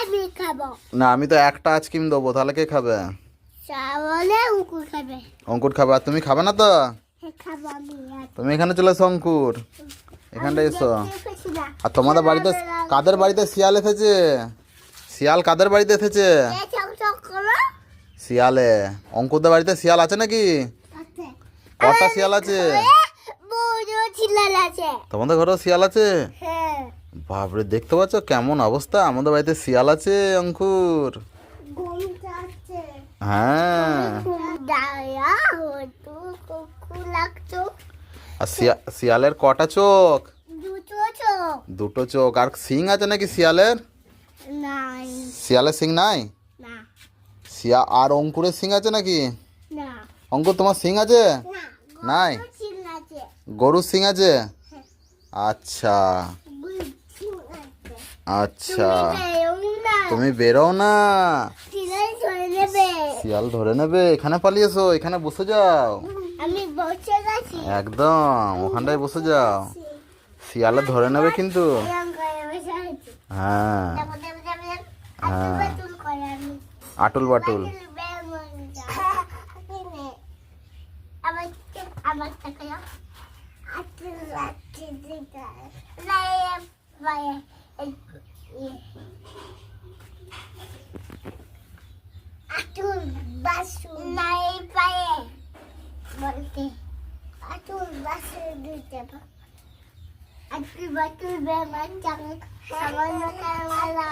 আমি খাব। না আমি তো একটা আইসক্রিম দেবো তাহলে কে খাবে? উকু খাবে। অঙ্কুর খাবে আর তুমি খাবে না তো? হ্যাঁ, খাব আমি তুমি এখানে চলে এসো অঙ্কুর। এখানটা এসো। আর তোমাদের বাড়িতে কাদের বাড়িতে শিয়াল এসেছে? শিয়াল কাদের বাড়িতে এসেছে? শিয়ালে। অঙ্কুরদের বাড়িতে শিয়াল আছে নাকি? কটা শিয়াল আছে? আছে। তোমাদের ঘরেও শিয়াল আছে? হ্যাঁ বাপরে দেখতে পাচ্ছ কেমন অবস্থা? আমাদের বাড়িতে শিয়াল আছে অঙ্কুর। হ্যাঁ। আর শিয়া- শিয়ালের কটা চোখ? দুটো চোখ। দুটো চোখ। আর সিং আছে নাকি শিয়ালের? শিয়ালের সিং নাই? শিয়া আর অঙ্কুরের সিং আছে নাকি? অঙ্কুর তোমার সিং আছে? নাই। গরুর সিং আছে। আচ্ছা। চিল্লাছে আচ্ছা। তুমি বেরো না। শিয়াল ধরে নেবে। এখানে পালিয়েছো এখানে বসে যাও। একদম ওখানটায় বসে যাও। শিয়ালে ধরে নেবে কিন্তু। হ্যাঁ। হ্যাঁ। আটুল বাটুল আমার বাসু নাই পায়ে বলতে আতুল বাসু দিতে আতুল বাতুল বের মন যায় সামান্য কারওয়ালা